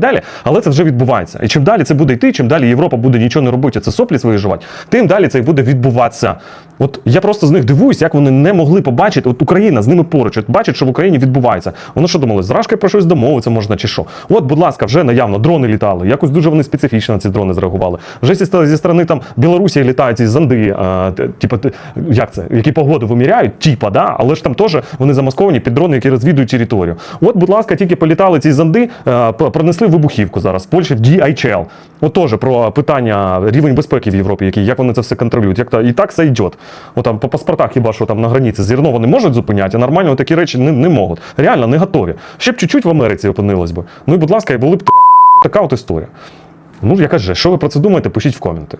далі, але це вже відбувається. І чим далі це буде йти, чим далі Європа буде нічого не робити, це соплі свої жувати, тим далі це буде відбуватися. От я просто з них дивуюсь, як вони не могли побачити. От Україна з ними поруч, от бачить, що в Україні відбувається. Воно що думали, з Рашкою про щось домовитися можна чи що? От, будь ласка, вже наявно дрони літали. Якось дуже вони специфічно на ці дрони зреагували. Вже зі, сторони там Білорусі літають ці зонди, а, типу, як це, які погоду виміряють, типа, да, але ж там теж вони замасковані під дрони, які розвідують територію. От, будь ласка, тільки політали ці зонди, е, п- вибухівку зараз в Польщі DHL. От теж про питання рівень безпеки в Європі, який, як вони це все контролюють. Як то, і так все йде. От там по паспортах хіба що там на границі зерно вони можуть зупиняти, а нормально такі речі не, не можуть. Реально не готові. Ще б чуть-чуть в Америці опинилось би. Ну і будь ласка, і були б така от історія. Ну, я кажу, що ви про це думаєте, пишіть в коменти.